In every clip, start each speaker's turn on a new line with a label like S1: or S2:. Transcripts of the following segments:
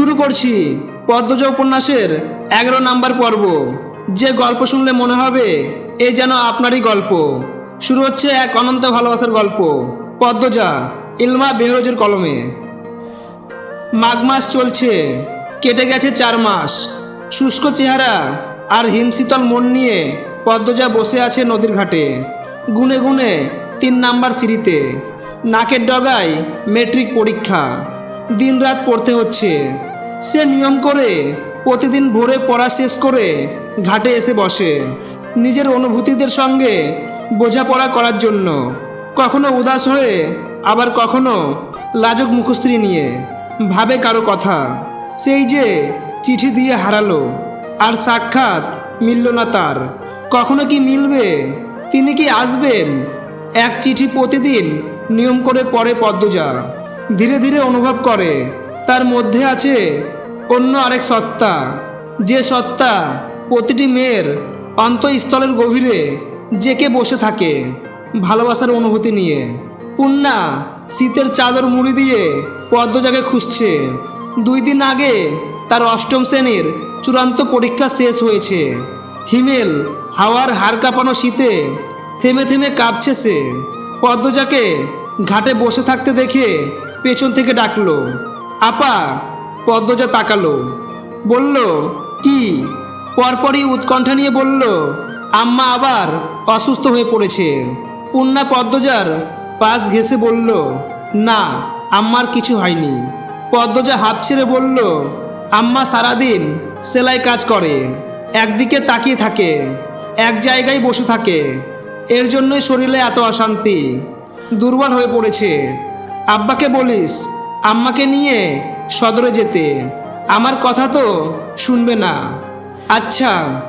S1: শুরু করছি পদ্মজ উপন্যাসের এগারো নাম্বার পর্ব। যে গল্প শুনলে মনে হবে, এ যেন আপনারই গল্প। শুরু হচ্ছে এক অনন্ত ভালোবাসার গল্প। পদ্মজা, ইলমা বেহরজের কলমে। মাঘ মাস চলছে, কেটে গেছে চার মাস। শুষ্ক চেহারা আর হিমশীতল মন নিয়ে পদ্মজা বসে আছে নদীর ঘাটে। গুনে গুনে তিন নাম্বার সিঁড়িতে। নাকের ডগায় মেট্রিক পরীক্ষা। দিনরাত পড়তে হচ্ছে। সে নিয়ম করে, প্রতিদিন ভোরে পড়া শেষ করে ঘাটে এসে বসে নিজের অনুভূতিদের সঙ্গে বোঝাপড়া করার জন্য। কখনো উদাস হয়ে, আবার কখনো লাজক মুখশ্রী নিয়ে ভাবে কারও কথা। সেই যে চিঠি দিয়ে হারালো, আর সাক্ষাৎ মিলল না তার। কখনো কি মিলবে? তিনি কি আসবেন? এক চিঠি প্রতিদিন নিয়ম করে পড়ে পদ্মজা। ধীরে ধীরে অনুভব করে তার মধ্যে আছে অন্য আরেক সত্তা। যে সত্তা প্রতিটি মেয়ের অন্তঃস্থলের গভীরে জেকে বসে থাকে ভালোবাসার অনুভূতি নিয়ে। পুন্না শীতের চাদর মুড়ি দিয়ে পদ্মজাকে খুঁজছে। দুই দিন আগে তার অষ্টম শ্রেণির চূড়ান্ত পরীক্ষা শেষ হয়েছে। হিমেল হাওয়ার হাড় কাঁপানো শীতে থেমে থেমে কাঁপছে সে। পদ্মজাকে ঘাটে বসে থাকতে দেখে পেছন থেকে ডাকলো আপা, পদ্মজা তাকালো। বলল, কি? পরপরই উৎকণ্ঠা নিয়ে বলল, আম্মা আবার অসুস্থ হয়ে পড়েছে। পূর্ণা পদ্মজার পাশ ঘেসে বলল, না, আম্মার কিছু হয়নি। পদ্মজা হাত ছেড়ে বলল, আম্মা সারাদিন সেলাই কাজ করে, একদিকে তাকিয়ে থাকে, এক জায়গায় বসে থাকে। এর জন্যই শরীরে এত অশান্তি, দুর্বল হয়ে পড়েছে। আব্বাকে বলিস আম্মাকে নিয়ে সদরে যেতে। আমার কথা তো শুনবে না। আচ্ছা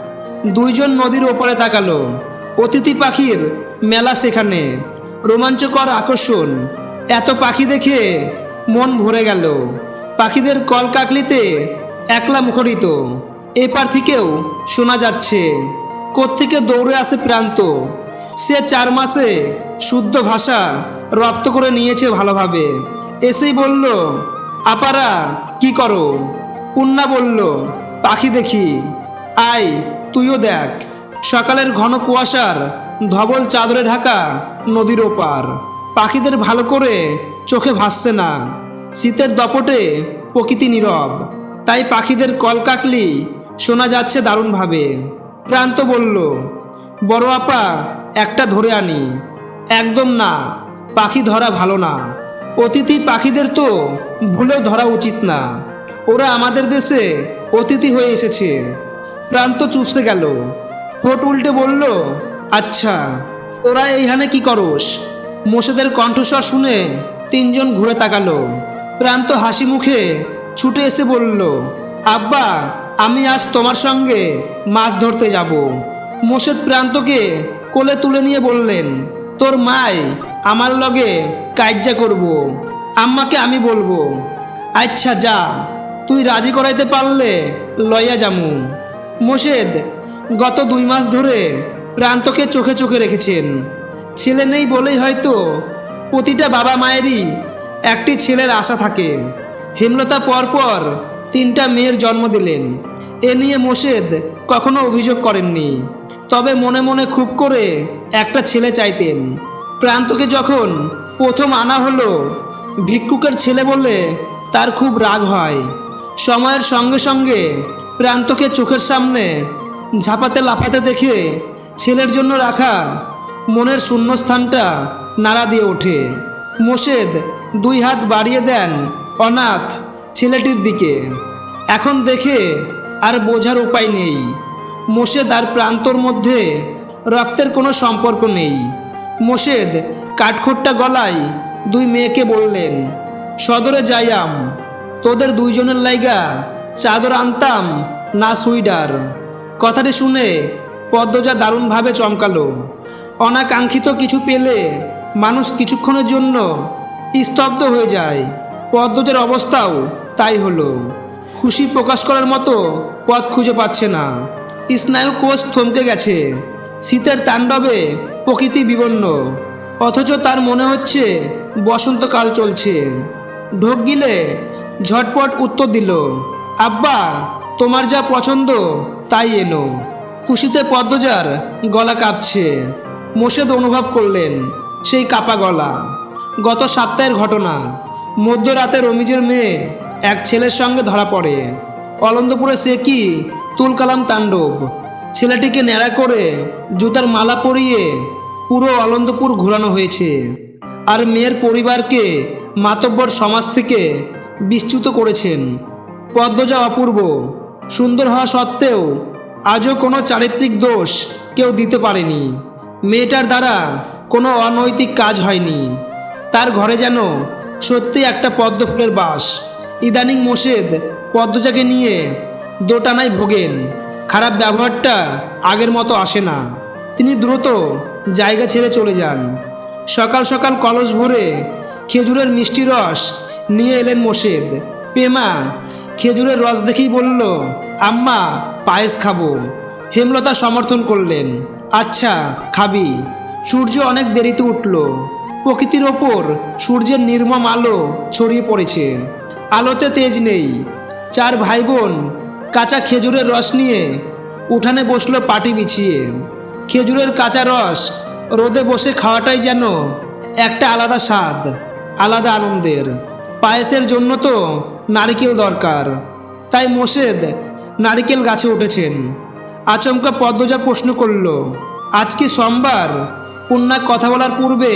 S1: দুইজন নদীর ওপারে তাকালো। অতিথি পাখির মেলা সেখানে। রোমাঞ্চকর আকর্ষণ। এত পাখি দেখে মন ভরে গেল। পাখিদের কলকাকলিতে একলা মুখরিত। এপার থেকেও শোনা যাচ্ছে, কোত্থেকে দৌড়ে আসে প্রান্ত। সে চার মাসে শুদ্ধ ভাষা রপ্ত করে নিয়েছে ভালোভাবে। এসেই বলল, আপারা, কি করো? পুন্না বলল, পাখি দেখি। আয়, তুইও দেখ। সকালের ঘন কুয়াশার ধবল চাদরে ঢাকা নদীর ওপার। পাখিদের ভালো করে চোখে ভাসছে না। শীতের দপটে প্রকৃতি নীরব। তাই পাখিদের কলকাকলি শোনা যাচ্ছে দারুণভাবে। প্রান্ত বলল, বড় আপা, একটা ধরে আনি। একদম না, পাখি ধরা ভালো না। অতিথি পাখিদের তো ভুলেও ধরা উচিত না। ওরা আমাদের দেশে অতিথি হয়ে এসেছে। প্রান্ত চুপসে গেল। ঠোঁট উল্টে বলল আচ্ছা ওরা এইখানে কি করস? মোষেদের কণ্ঠস্বর শুনে তিনজন ঘুরে তাকালো। প্রান্ত হাসি মুখে ছুটে এসে বলল, আব্বা, আমি আজ তোমার সঙ্গে মাছ ধরতে যাব। মোশেদ প্রান্তকে কোলে তুলে নিয়ে বললেন, তোর মাই আমার লগে কাজ্যা করব। আম্মাকে আমি বলব আচ্ছা যা, তুই রাজি করাইতে পারলে লইয়া যামু। মোশেদ গত দুই মাস ধরে প্রান্তকে চোখে চোখে রেখেছেন। ছেলে নেই বলেই হয়তো প্রতিটা বাবা মায়েরই একটি ছেলের আশা থাকে। হেমলতা পরপর তিনটা মেয়ের জন্ম দিলেন। এ নিয়ে মোশেদ কখনো অভিযোগ করেননি। তবে মনে মনে খুব করে একটা ছেলে চাইতেন। প্রান্তকে যখন প্রথম আনা হলো। ভিক্ষুকের ছেলে বলে তার খুব রাগ হয়। সময়ের সঙ্গে সঙ্গে প্রান্তকে চোখের সামনে ঝাপাতে লাফাতে দেখে ছেলের জন্য রাখা মনের শূন্যস্থানটা নাড়া দিয়ে ওঠে। মোশেদ দুই হাত বাড়িয়ে দেন অনাথ ছেলেটির দিকে। এখন দেখে আর বোঝার উপায় নেই। মোশেদ আর প্রান্তর মধ্যে রক্তের কোনো সম্পর্ক নেই। মোশেদ কাঠখোট্টা গলায় দুই মেয়েকে বললেন, সদরে যাইয়াম, তোদের দুইজনের লাইগা চাদর আনতাম না সুইডার কথাটি শুনে পদ্মজা দারুণভাবে চমকালো। অনাকাঙ্ক্ষিত কিছু পেলে মানুষ কিছুক্ষণের জন্য স্তব্ধ হয়ে যায়। পদ্মজার অবস্থাও তাই হলো। খুশি প্রকাশ করার মতো পথ খুঁজে পাচ্ছে না। স্নায়ু কোষ থমকে গেছে। শীতের তাণ্ডবে প্রকৃতি বিবন্ন অথচ তার মনে হচ্ছে বসন্তকাল চলছে। ঢোক গিলে ঝটপট উত্তর দিল, আব্বা, তোমার যা পছন্দ তাই এনো। খুশিতে পদ্মজার গলা কাঁপছে। মোশেদ অনুভব করলেন সেই কাপা গলা। গত সপ্তাহের ঘটনা। মধ্যরাতে রমিজের মেয়ে এক ছেলের সঙ্গে ধরা পড়ে। অলন্দপুরে সে কি তুলকালাম তাণ্ডব? ছেলেটিকে ন্যাড়া করে জুতার মালা পরিয়ে পুরো অলন্দপুর ঘোরানো হয়েছে। আর মেয়ের পরিবারকে মাতব্বর সমাজ থেকে বিচ্যুত করেছেন। পদ্মজা অপূর্ব, সুন্দর হওয়া সত্ত্বেও আজও কোনো চারিত্রিক দোষ কেউ দিতে পারেনি। মেয়েটার দ্বারা কোনো অনৈতিক কাজ হয়নি। তার ঘরে যেন সত্যি একটা পদ্ম ফুলের বাস। ইদানিং মোশেদ পদ্মজাকে নিয়ে দোটানায় ভোগেন। খারাপ ব্যবহারটা আগের মতো আসে না। তিনি দ্রুত জায়গা ছেড়ে চলে যান। সকাল সকাল কলস ভরে খেজুরের মিষ্টি রস নিয়ে এলেন মোশেদ পেমা, খেজুরের রস দেখেই বলল, আম্মা, পায়েস খাব। হেমলতা সমর্থন করলেন আচ্ছা খাবি। সূর্য অনেক দেরিতে উঠল। প্রকৃতির ওপর সূর্যের নির্মম আলো ছড়িয়ে পড়েছে। আলোতে তেজ নেই। চার ভাই বোন কাঁচা খেজুরের রস নিয়ে উঠানে বসল পাটি বিছিয়ে। খেজুরের কাঁচা রস রোদে বসে খাওয়াটাই যেন একটা আলাদা স্বাদ, আলাদা আনন্দের। পায়েসের জন্য তো নারিকেল দরকার, তাই মোশেদ নারিকেল গাছে উঠেছেন। আচমকা পদ্মজা প্রশ্ন করল আজ কি সোমবার? পূর্ণা কথা বলার পূর্বে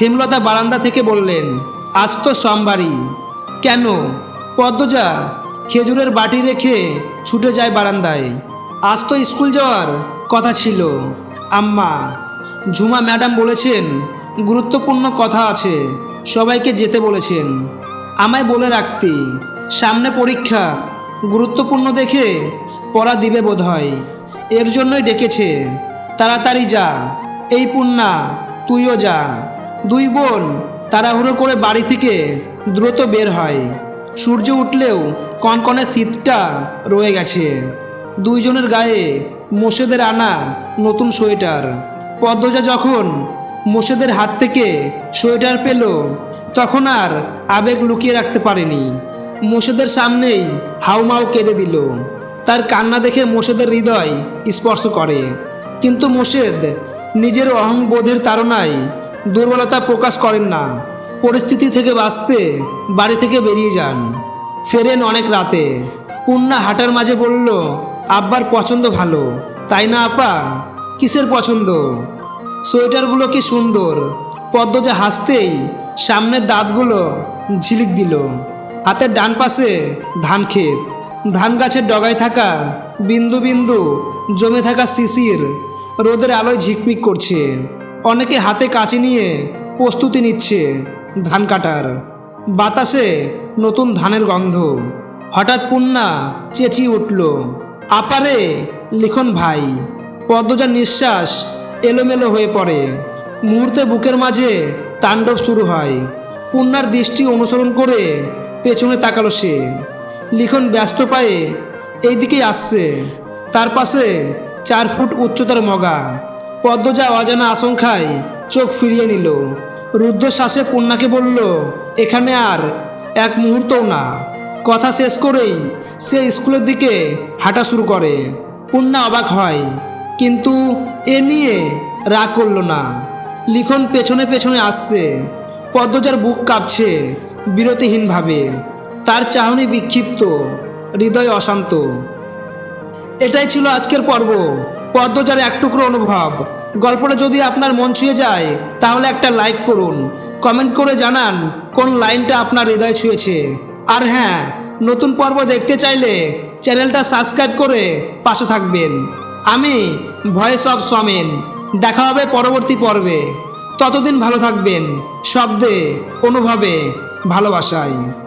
S1: হেমলতা বারান্দা থেকে বললেন, আজ তো সোমবারই। কেন? পদ্মজা খেজুরের বাটি রেখে ছুটে যায় বারান্দায়। আজ তো স্কুল যাওয়ার কথা ছিল, আম্মা, ঝুমা ম্যাডাম বলেছেন, গুরুত্বপূর্ণ কথা আছে, সবাইকে যেতে বলেছেন। আমায় বলে রাখতে, সামনে পরীক্ষা, গুরুত্বপূর্ণ দেখে পড়া দিবে বোধহয়। এর জন্যই ডেকেছে, তাড়াতাড়ি যা, এই পুণ্যা তুইও যা। দুই বোন তাড়াহুড়ো করে বাড়ি থেকে দ্রুত বের হয়। সূর্য উঠলেও কনকনে শীতটা রয়ে গেছে। দুইজনের গায়ে মোশেদের আনা নতুন সোয়েটার। পদ্মজা যখন মোশেদের হাত থেকে সোয়েটার পেল, তখন আর আবেগ লুকিয়ে রাখতে পারেনি। মোশেদের সামনেই হাউমাউ কেঁদে দিল। তার কান্না দেখে মোশেদের হৃদয় স্পর্শ করে। কিন্তু মোশেদ নিজের অহংবোধের তাড়নায় দুর্বলতা প্রকাশ করেন না। পরিস্থিতি থেকে বাঁচতে বাড়ি থেকে বেরিয়ে যান। ফেরেন অনেক রাতে। পূর্ণা হাঁটার মাঝে বলল আব্বার পছন্দ ভালো, তাই না আপা? কিসের পছন্দ? সোয়েটারগুলো কি সুন্দর? পদ্ম পদ্মজা হাসতেই সামনের দাঁতগুলো ঝিলিক দিল। হাতের ডান পাশে ধান ক্ষেত। ধান গাছের ডগায় থাকা বিন্দু বিন্দু জমে থাকা শিশির রোদের আলোয় ঝিকমিক করছে। অনেকে হাতে কাঁচি নিয়ে প্রস্তুতি নিচ্ছে ধান কাটার। বাতাসে নতুন ধানের গন্ধ। হঠাৎ পুন্না চেঁচিয়ে উঠল। আপারে লিখন ভাই, পদ্মজার নিঃশ্বাস এলোমেলো হয়ে পড়ে। মুহূর্তে বুকের মাঝে তাণ্ডব শুরু হয়। পুণ্যার দৃষ্টি অনুসরণ করে পেছনে তাকালো সে। লিখন ব্যস্ত পায়ে এইদিকেই আসছে। তার পাশে চার ফুট উচ্চতার মগা। পদ্মজা অজানা আশঙ্কায় চোখ ফিরিয়ে নিল। রুদ্ধশ্বাসে পূর্ণাকে বলল, এখানে আর এক মুহূর্তও না। কথা শেষ করেই সে স্কুলের দিকে হাঁটা শুরু করে। পূর্ণা অবাক হয়, কিন্তু এ নিয়ে রাগ করল না। লিখন পেছনে পেছনে আসছে, পদ্মজার বুক কাঁপছে বিরতিহীনভাবে। তার চাহনি বিক্ষিপ্ত, হৃদয় অশান্ত। এটাই ছিল আজকের পর্ব। পদ্মজার এক টুকরো অনুভব। গল্পটা যদি আপনার মন ছুঁয়ে যায়, তাহলে একটা লাইক করুন। কমেন্ট করে জানান কোন লাইনটা আপনার হৃদয় ছুঁয়েছে। আর হ্যাঁ নতুন পর্ব দেখতে চাইলে চ্যানেলটা সাবস্ক্রাইব করে পাশে থাকবেন। আমি ভয়েস অফ সমেন। দেখা হবে পরবর্তী পর্বে। ততদিন ভালো থাকবেন। শব্দে, অনুভবে, ভালোবাসায়।